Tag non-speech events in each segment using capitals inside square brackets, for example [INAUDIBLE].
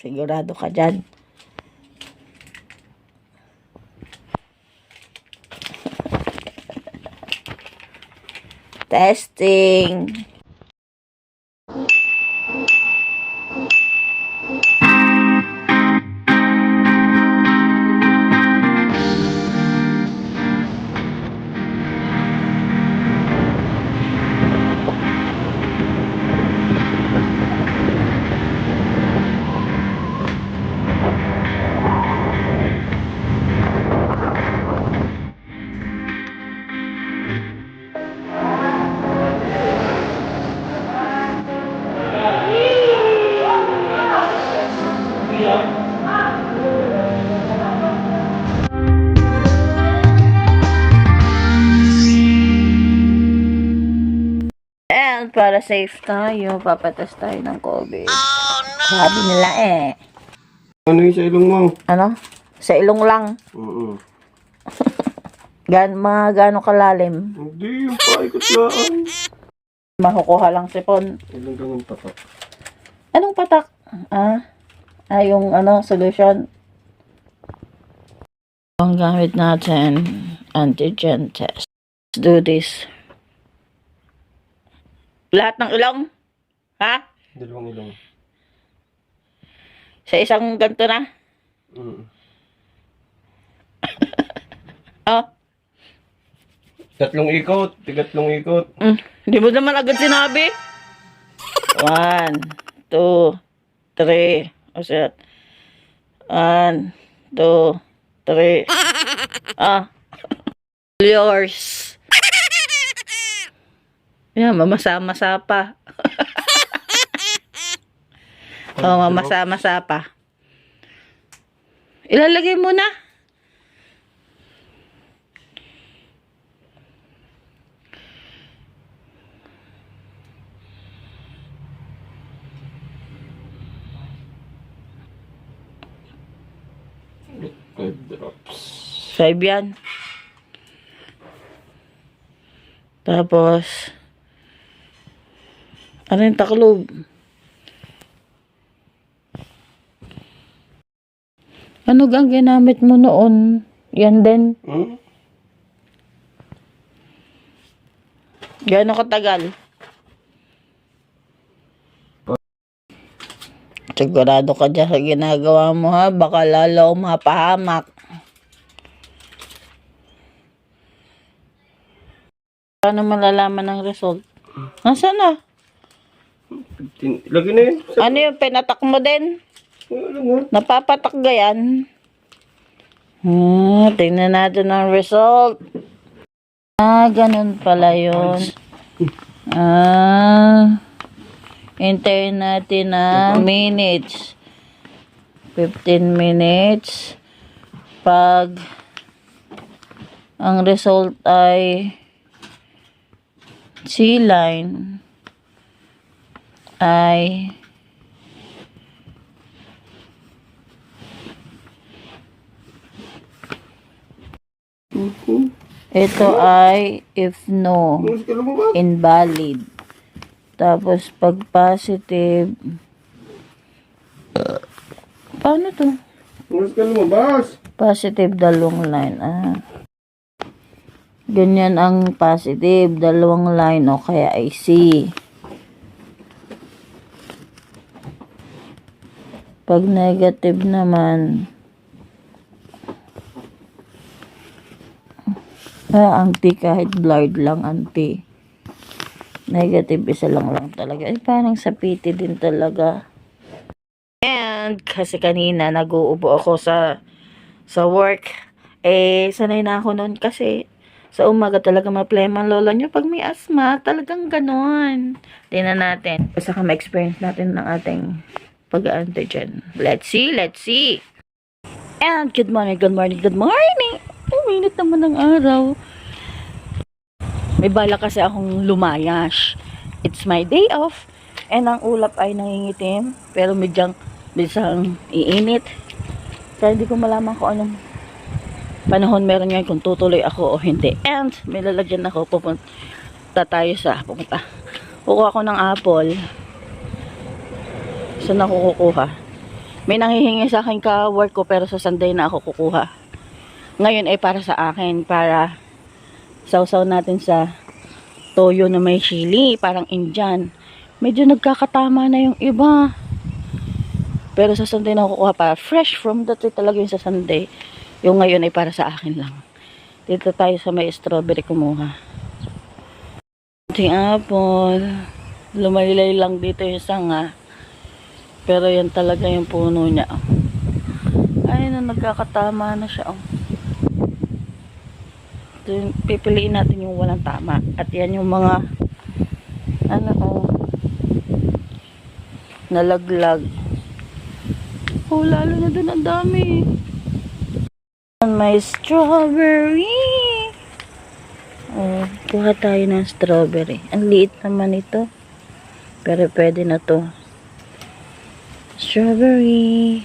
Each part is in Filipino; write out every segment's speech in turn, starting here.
Sigurado ka dyan. [LAUGHS] Testing. Para safe tayo, papatas tayo ng COVID. Sabi nila eh. Ano yung sa ilong mo? Ano? Sa ilong lang. Oo. [LAUGHS] Gan, mga gaano kalalim. Hindi, yung paikot laan. Makukuha lang sipon. Ilong ganun patak. Anong patak? Ah, ah yung ano, solution. Ang gamit natin, antigen test. Let's do this. Lahat ng ilong? Ha? Dalawang ilong. Sa isang ganito na? Mm. [LAUGHS] Oh, Tatlong ikot, tigatlong ikot. mm, mo naman agad sinabi. One, two, three. O shit. One, two, three. Ah. [LAUGHS] Yours. Yan, mamasa-masa pa. [LAUGHS] oh, mamasa-masa pa. Ilalagay mo na. Five drops. Five yan. Tapos, ano yung taklob? Ano gang ginamit mo noon? Yan din. Hmm? Gano'ng katagal? Sigurado ka dyan sa ginagawa mo ha. Baka lalo mapahamak. Paano malalaman ang result? Nasaan na? Tin- Lagi na yun. Sa- Ano yung pinatak mo din? Ano mo? Napapatak ga yan? Hmm, tingnan natin ang result. Ah, ganun pala yun. Ah, hintayin natin na minutes. 15 minutes. Pag ang result ay C-line ay Mhm. ito ay if no. Invalid. Tapos, pag positive, paano to? Positive, dalawang line. Ah. Ganyan ang positive, dalawang line o kaya ay C. Pag negative naman, ah, ang T kahit blurred lang ang T. Negative, isa lang lang talaga. Eh, parang sa PT din talaga. And, kasi kanina, nag-uubo ako sa, sa work. Eh, sanay na ako noon kasi sa umaga talaga maplema ang lola nyo. Pag may asma, talagang ganon. Tingnan natin. Basta ka ma-experience natin ng ating pag-antigen. Let's see, let's see. And good morning, good morning, good morning. Ang init naman ng araw. May bala kasi akong lumayas. It's my day off. And ang ulap ay nangingitim. Pero medyang, medyang iinit. Kaya hindi ko malaman kung anong panahon meron ngayon kung tutuloy ako o hindi. And may lalagyan ako. Pupunta tayo sa, pupunta. Kukuha ako ng apple. Saan ako kukuha? May nanghihingi sa akin ka-work ko pero sa Sunday na ako kukuha. Ngayon ay para sa akin, para sausaw natin sa toyo na may chili, parang Indian. Medyo nagkakatama na yung iba. Pero sa Sunday na ako kukuha para fresh from the tree talaga yung sa Sunday. Yung ngayon ay para sa akin lang. Dito tayo sa may strawberry kumuha. Ating apple. Lumaylay lang dito yung sanga. Pero yan talaga yung puno niya. Ay na nagkakatama na siya. Oh. Yung, pipiliin natin yung walang tama. At yan yung mga ano oh nalaglag. Oh, lalo na dun ang dami. May strawberry. Oh, kuha tayo ng strawberry. Ang liit naman ito. Pero pwede na to. Strawberry.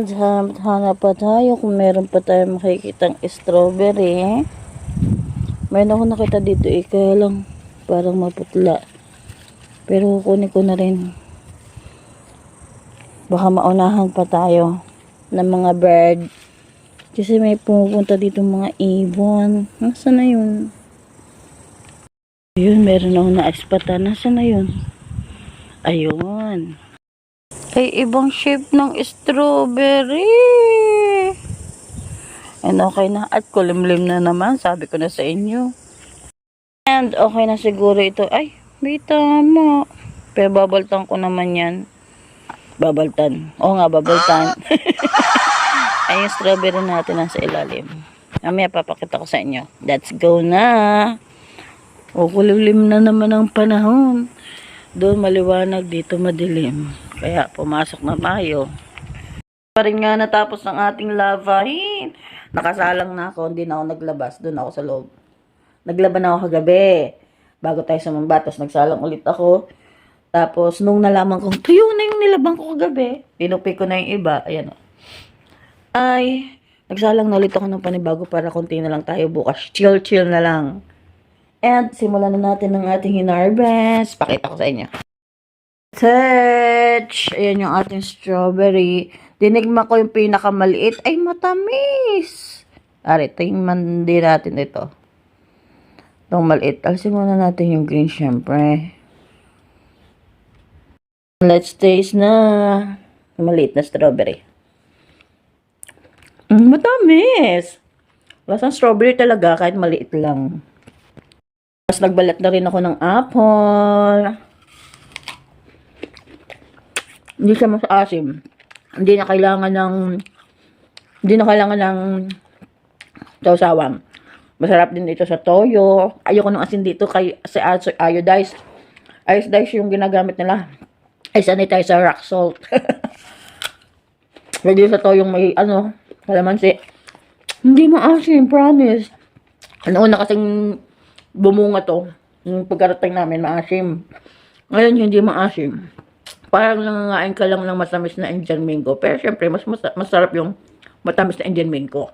And um, hanap pa tayo kung meron pa tayo makikitang strawberry. Meron ako nakita dito eh, kaya lang parang maputla. Pero kukunin ko na rin. Baka maunahan pa tayo ng mga bird. Kasi may pumupunta dito mga ibon. Nasaan na yun? Ayun, meron ako na-expata. Nasaan na yun? Ayun. Ay, ibang shape ng strawberry. And okay na. At kulimlim na naman. Sabi ko na sa inyo. And okay na siguro ito. Ay, may tama. Pero babaltan ko naman yan. Babaltan. Oo nga, babaltan. [LAUGHS] Ay, yung strawberry natin nasa ilalim. Mamaya papakita ko sa inyo. Let's go na. O, kulimlim na naman ang panahon. Doon maliwanag, dito madilim. Kaya pumasok na tayo. Pa rin nga natapos ng ating lavahin. Nakasalang na ako, hindi na ako naglabas. Doon ako sa loob. Naglaban ako kagabi. Bago tayo sumamba, tapos nagsalang ulit ako. Tapos, nung nalaman kong tuyo na yung nilabang ko kagabi, tinupi ko na yung iba. Ayan o. Ay, nagsalang na ulit ako ng panibago para konti na lang tayo bukas. Chill-chill na lang. And simulan na natin ng ating hinarvest. Pakita ko sa inyo. Touch! Ayan yung ating strawberry. Dinigma ko yung pinakamaliit. Ay, matamis! Ari, tingnan din natin ito. Itong maliit. Alisin muna natin yung green, syempre. Let's taste na. Maliit na strawberry. Mm, matamis! Lasang strawberry talaga kahit maliit lang. Tapos nagbalat na rin ako ng apple. Hindi siya mas asim. Hindi na kailangan ng hindi na kailangan ng sausawan. Masarap din ito sa toyo. Ayoko ng asin dito kay sa iodized. Iodized yung ginagamit nila. Ay sanitizer rock salt. [LAUGHS] Pwede sa toyong may ano, kalamansi. Hindi maasim, promise. Ano una kasing bumunga to. Yung pagkarating namin, maasim. Ngayon, hindi maasim. Parang nangangain ka lang ng matamis na Indian mango. Pero syempre, mas masa- masarap yung matamis na Indian mango.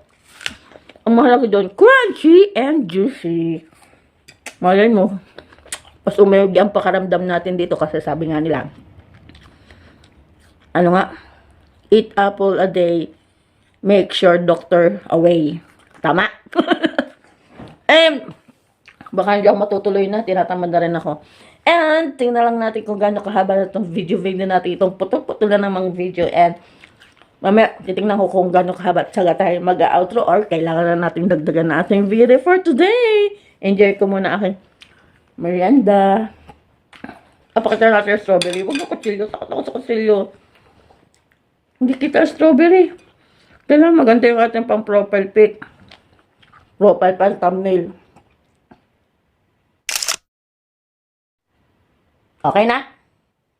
Ang mahalaga doon, crunchy and juicy. Malay mo, mas umayog ang pakaramdam natin dito kasi sabi nga nila, ano nga, eat apple a day, make sure doctor away. Tama? [LAUGHS] eh, baka hindi ako matutuloy na, tinatamad na rin ako. And, tingnan lang natin kung gaano kahaba na itong video video natin, itong putol-putol na namang video. And, Mamaya, titingnan ko kung gano'ng kahaba tsaga tayo mag-outro or kailangan na natin dagdagan na ating video for today. Enjoy ko muna aking merienda. Apakita natin yung strawberry. Huwag na kutsilyo. Takot ako sa kutsilyo. Hindi kita strawberry. Kailangan maganda yung ating pang profile pic. Profile pa thumbnail. Okay na?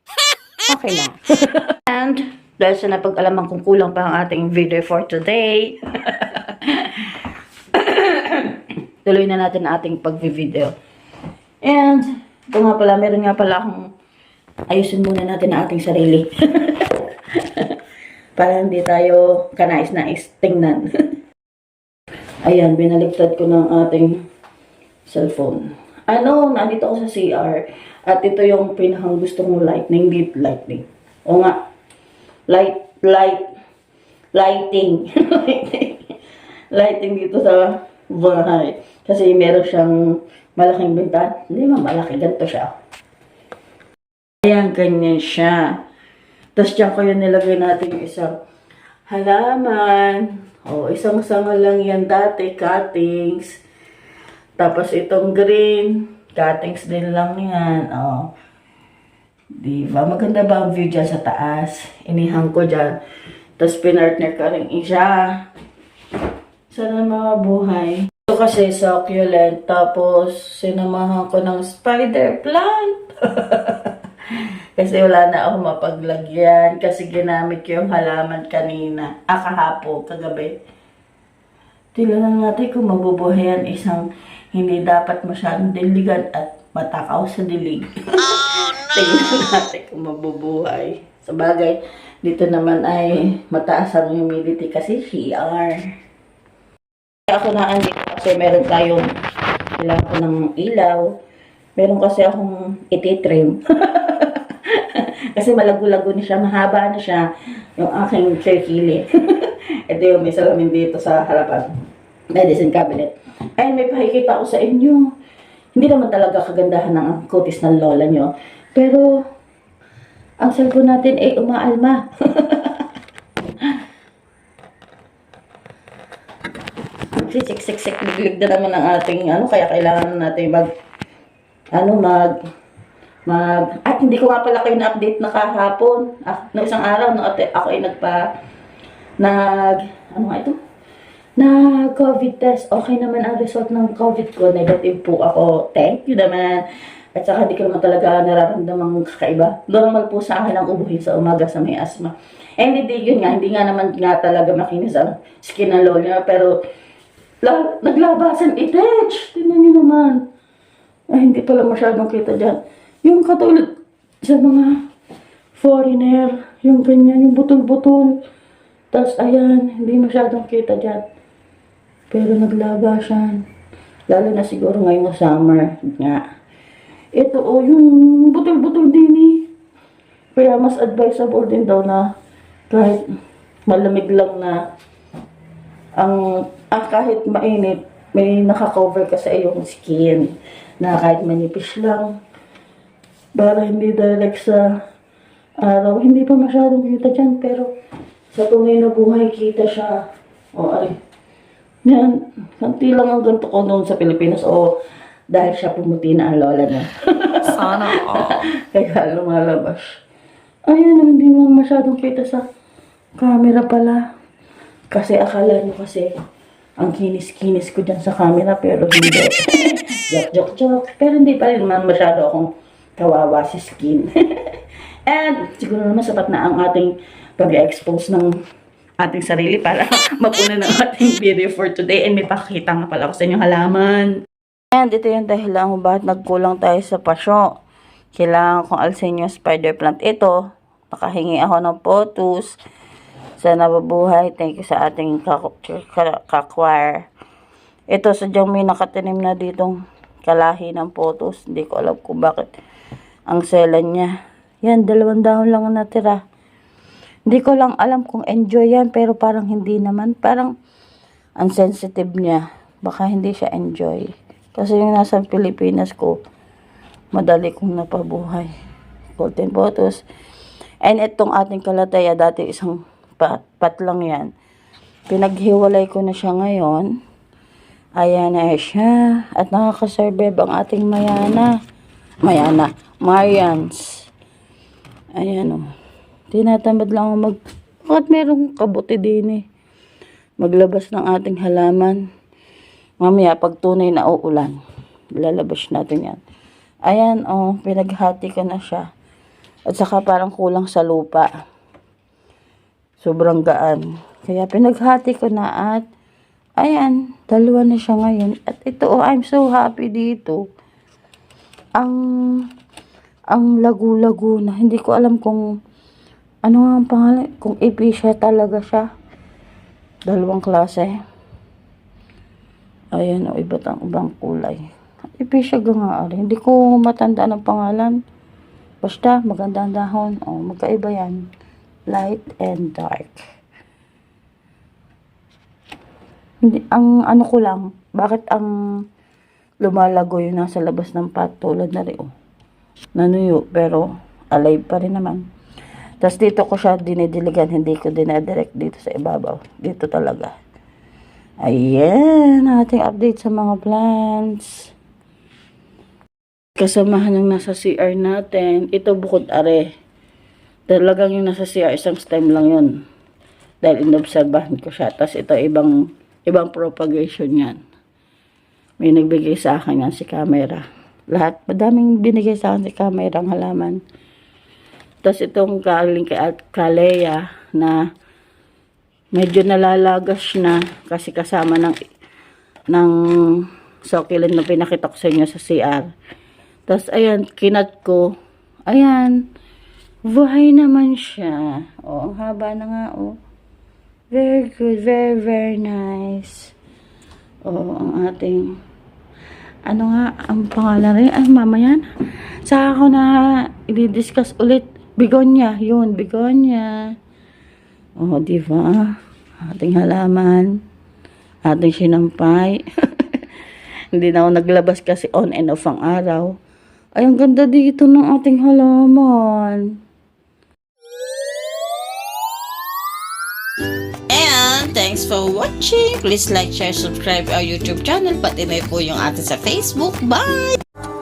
[LAUGHS] Okay na. [LAUGHS] And, dahil sa napag-alaman kong kulang pa ang ating video for today, [LAUGHS] tuloy na natin ang ating pag-video. And, ito nga pala, meron nga pala akong ayusin muna natin ang ating sarili. Para hindi tayo kanais-nais tingnan. Ayan, binaliktad ko ng ating cellphone. Ano, nandito ako sa CR. At ito yung pinakang gusto kong lightning, deep lightning. O nga, light, light, lighting. lighting. [LAUGHS] lighting dito sa bahay. Kasi meron siyang malaking bintana. Hindi man malaki, ganito siya. Ayan, ganyan siya. Tapos dyan ko yun nilagay natin yung isang halaman. O, isang sanga lang yan dati, cuttings. Tapos itong green, cuttings din lang yan. O. Diba? Maganda ba ang view dyan sa taas? Inihang ko dyan. Tapos pinartner ka rin isa. Sana mga buhay. Ito kasi succulent. Tapos sinamahan ko ng spider plant. [LAUGHS] kasi wala na ako mapaglagyan. Kasi ginamit yung halaman kanina. Ah, kahapo, kagabi. Tingnan natin kung mabubuhay yan isang hindi dapat masyadong diligan at matakaw sa dilig. [LAUGHS] Tingnan natin kung mabubuhay. Sa bagay, dito naman ay mataas ang humidity kasi CR. Ako na andito kasi meron tayong kailangan ko ng ilaw. Meron kasi akong ititrim. [LAUGHS] kasi malago-lago na siya, mahaba na siya yung aking kirkili. [LAUGHS] Ito yung may salamin dito sa harapan. Medicine cabinet. Ay, may pakikita ko sa inyo. Hindi naman talaga kagandahan ng kutis ng lola nyo. Pero, ang cellphone natin ay umaalma. [LAUGHS] Sisik-sik-sik, biglig na naman ang ating ano, kaya kailangan natin mag, ano, mag, mag, at hindi ko nga pala kayo na-update na kahapon. Ah, no isang araw, no, ate, ako ay nagpa, nag, ano nga ito? na COVID test. Okay naman ang result ng COVID ko. Negative po ako. Thank you naman. At saka di ko naman talaga nararamdamang kakaiba. Normal po sa akin ang ubuhin sa umaga sa may asma. And hindi yun nga, hindi nga naman nga talaga makinis ang skin ng lola. Pero la, naglabasan itech. Tingnan niyo naman. Ay, hindi pala masyadong kita dyan. Yung katulad sa mga foreigner, yung ganyan, yung butol-butol. Tapos ayan, hindi masyadong kita dyan. Pero naglaba siya. Lalo na siguro ngayong summer nga. Ito oh, yung butol-butol din eh. Kaya mas advisable din daw na kahit malamig lang na ang ah, kahit mainit, may nakakover ka sa iyong skin na kahit manipis lang para hindi direct sa araw. Hindi pa masyadong kita dyan, pero sa tunay na buhay, kita siya. O, ari. Yan, kanti lang ang ganito ko noon sa Pilipinas. O, dahil siya pumuti na ang lola na. [LAUGHS] Sana all. [LAUGHS] Kaya lumalabas. Ayun, hindi mo masyadong kita sa camera pala. Kasi akala nyo kasi ang kinis-kinis ko dyan sa camera pero hindi. joke, joke, joke. Pero hindi pa rin naman masyado akong kawawa si skin. [LAUGHS] And siguro naman sapat na ang ating pag-expose ng ating sarili para [LAUGHS] mapuna ng ating video for today. And may pakita nga pala ako sa inyo halaman. And ito yung dahilan kung bakit nagkulang tayo sa pasyo. Kailangan kong alsin yung spider plant. Ito, nakahingi ako ng photos sa nababuhay. Thank you sa ating kak- ka- kakwire. Ito, sadyang may nakatanim na ditong kalahi ng photos. Hindi ko alam kung bakit ang selan niya. Yan, dalawang dahon lang ang natira. Hindi ko lang alam kung enjoy yan, pero parang hindi naman. Parang ang sensitive niya. Baka hindi siya enjoy. Kasi yung nasa Pilipinas ko, madali kong napabuhay. Golden photos. And itong ating kalataya, dati isang Pat, pat lang yan. Pinaghiwalay ko na siya ngayon. Ayan na siya. At nakakasurvive ang ating Mayana. Mayana. Marians. Ayan o. Tinatamad lang ako mag... Bakit merong kabuti din eh? Maglabas ng ating halaman. Mamaya, pag tunay na uulan, lalabas natin yan. Ayan, oh, pinaghati ko na siya. At saka parang kulang sa lupa. Sobrang gaan. Kaya pinaghati ko na at ayan, dalawa na siya ngayon. At ito, oh, I'm so happy dito. Ang ang lagu-lago na. Hindi ko alam kung ano nga ang pangalan. Kung siya talaga siya. Dalawang klase. Ayan, o, iba't ang ibang kulay. Ipesya nga ari. Hindi ko matanda ang pangalan. Basta, maganda ang dahon. O, magkaiba yan. Light and dark. Hindi, ang ano ko lang, bakit ang lumalago yung nasa labas ng pot tulad na rin, oh. Nanuyo, pero alive pa rin naman. Tapos dito ko siya dinidiligan, hindi ko dinadirect dito sa ibabaw. Dito talaga. Ayan, ating update sa mga plants. Kasamahan ng nasa CR natin, ito bukod are. Talagang yung nasa CR, isang stem lang yun. Dahil inobserbahan ko siya. Tapos ito ibang, ibang propagation yan. May nagbigay sa akin yan si camera. Lahat, madaming binigay sa akin si camera ang halaman. Tapos itong galing kay At Kalea na medyo nalalagas na kasi kasama ng ng succulent na pinakita ko sa inyo sa CR. Tapos ayan, kinat ko. Ayan. Buhay naman siya. Oh, haba na nga oh. Very good, very very nice. Oh, ang ating ano nga ang pangalan rin? Ah, mamaya na. Saka ako na i-discuss ulit. Bigonya, yun, bigonya. Oh, di ba? Ating halaman. Ating sinampay. [LAUGHS] Hindi na ako naglabas kasi on and off ang araw. Ay, ang ganda dito ng ating halaman. And thanks for watching. Please like, share, subscribe our YouTube channel. Pati na po yung atin sa Facebook. Bye!